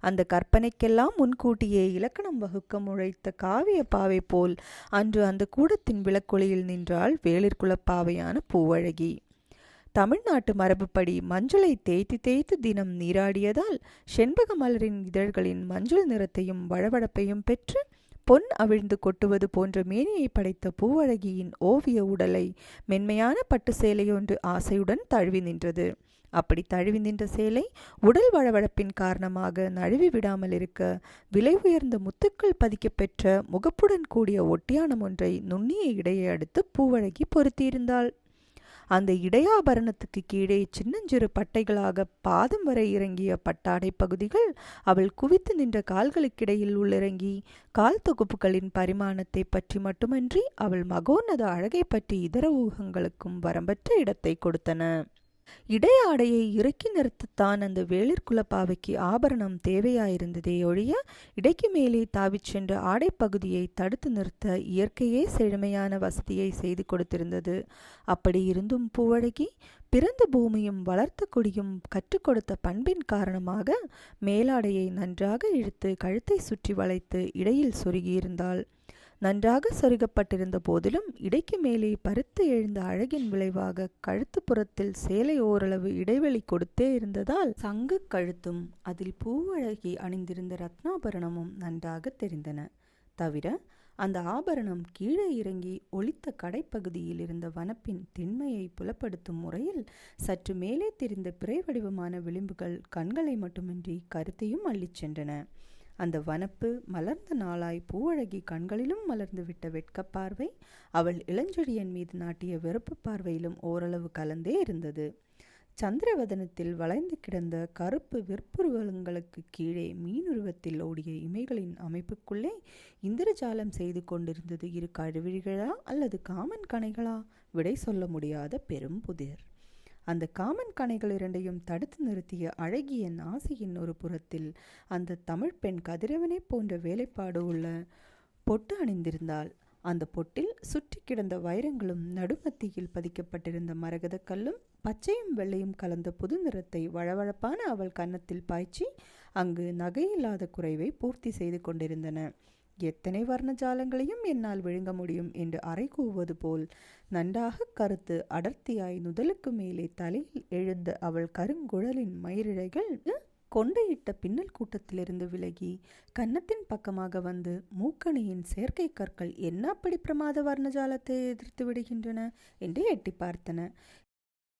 அந்த கற்பனைக்கெல்லாம் முன்கூட்டியே இலக்கணம் வகுக்க முழைத்த காவிய பாவை போல் அன்று அந்த கூடத்தின் விளக்கொலியில் நின்றாள் வேளிற்குலப்பாவையான பூவழகி. தமிழ்நாட்டு மரபுப்படி மஞ்சளை தேய்த்து தேய்த்து தினம் நீராடியதால் செண்பக மலரின் இதழ்களின் மஞ்சள் நிறத்தையும் வழவழப்பையும் பெற்று பொன் அவிழ்ந்து கொட்டுவது போன்ற மேனியை படைத்த பூவழகியின் ஓவிய உடலை மென்மையான பட்டு சேலையொன்று ஆசையுடன் தழுவி நின்றது. அப்படி தழுவி நின்ற சேலை உடல் வளவழப்பின் காரணமாக நழுவி விடாமல் இருக்க விலை உயர்ந்த முத்துக்கள் பதிக்கப்பெற்ற முகப்புடன் கூடிய ஒட்டியானம் ஒன்றை நுண்ணிய இடையை அடுத்து பூவழகி பொருத்தியிருந்தாள். அந்த இடையாபரணத்துக்கு கீழே சின்னஞ்சிறு பட்டைகளாக பாதம் வரை இறங்கிய பட்டாடை பகுதிகள் அவள் குவித்து நின்ற கால்களுக்கிடையில் உள்ளிறங்கி கால் தொகுப்புகளின் பரிமாணத்தை பற்றி மட்டுமன்றி அவள் மகோன்னத அழகை பற்றி இதர ஊகங்களுக்கும் வரம்பற்ற இடத்தை கொடுத்தன. இடையாடையை இறக்கி நிறுத்தத்தான் அந்த வேளிர்குலப்பாவைக்கு ஆபரணம் தேவையாயிருந்ததே ஒழிய இடைக்கு மேலே தாவிச் சென்ற ஆடைப்பகுதியை தடுத்து நிறுத்த இயற்கையே செழுமையான வசதியை செய்து கொடுத்திருந்தது. அப்படி இருந்தும் பூவழகி பிறந்த பூமியும் வளர்த்த கொடியும் கற்றுக் கொடுத்த பண்பின் காரணமாக மேலாடையை நன்றாக இழுத்து கழுத்தை சுற்றி வளைத்து இடையில் சொருகியிருந்தாள். நன்றாக சொருகப்பட்டிருந்த போதிலும் இடைக்கு மேலே பருத்து எழுந்த அழகின் விளைவாக கழுத்து புறத்தில் சேலை ஓரளவு இடைவெளி கொடுத்தே இருந்ததால் சங்கு கழுத்தும் அதில் பூவழகி அணிந்திருந்த ரத்னாபரணமும் நன்றாக தெரிந்தன. தவிர அந்த ஆபரணம் கீழே இறங்கி ஒளித்த கடைப்பகுதியில் இருந்த வனப்பின் திண்மையை புலப்படுத்தும் முறையில் சற்று மேலே தெரிந்த பிறை வடிவமான விளிம்புகள் கண்களை மட்டுமின்றி கருத்தையும் அள்ளிச் சென்றன. அந்த வனப்பு மலர்ந்த நாளாய் பூவழகி கண்களிலும் மலர்ந்து விட்ட வெட்கப் பார்வை அவள் இளஞ்செழியன் மீது நாட்டிய வெறுப்பு பார்வையிலும் ஓரளவு கலந்தே இருந்தது. சந்திரவதனத்தில் வளைந்து கிடந்த கருப்பு விற்புருவங்களுக்கு கீழே மீனுருவத்தில் ஓடிய இமைகளின் அமைப்புக்குள்ளே இந்திரஜாலம் செய்து கொண்டிருந்தது இரு கழுவிழிகளா அல்லது காமன் கணைகளா? விடை சொல்ல முடியாத பெரும் புதிர். அந்த காமன் கணைகள் இரண்டையும் தடுத்து நிறுத்திய அழகிய நாசியின் ஒரு புறத்தில் அந்த தமிழ் பெண் கதிரவனை போன்ற வேலைப்பாடு உள்ள பொட்டு அணிந்திருந்தாள். அந்த பொட்டில் சுற்றி கிடந்த வைரங்களும் நடுமத்தியில் பதிக்கப்பட்டிருந்த மரகதக்கல்லும் பச்சையும் வெள்ளையும் கலந்த புது நிறத்தை வழவழப்பான அவள் கன்னத்தில் பாய்ச்சி அங்கு நகையில்லாத குறைவை பூர்த்தி செய்து கொண்டிருந்தன. எத்தனை வர்ணஜாலங்களையும் என்னால் விழுங்க முடியும் என்று அறை கூவுவது போல் நன்றாக கருத்து அடர்த்தியாய் நுதலுக்கு மேலே தலையில் எழுந்த அவள் கருங்குழலின் மயிரிழைகள் கொண்டையிட்ட பின்னல் கூட்டத்திலிருந்து விலகி கன்னத்தின் பக்கமாக வந்து மூக்கணியின் செயற்கை கற்கள் என்ன அப்படி பிரமாத வர்ணஜாலத்தை எதிர்த்து விடுகின்றன? என்று எட்டி பார்த்தன.